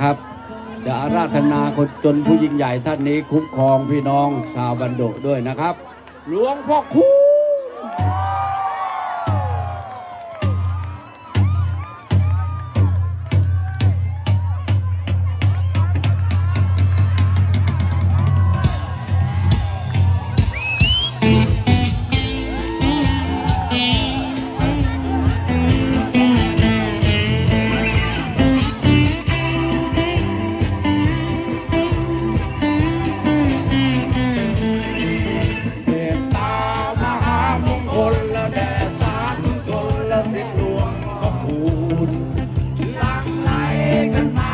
ครับจะอาราธนาคนจนผู้ยิ่งใหญ่ท่านนี้คุ้มครองพี่น้องชาวบันโดด้วยนะครับ หลวงพ่อคู my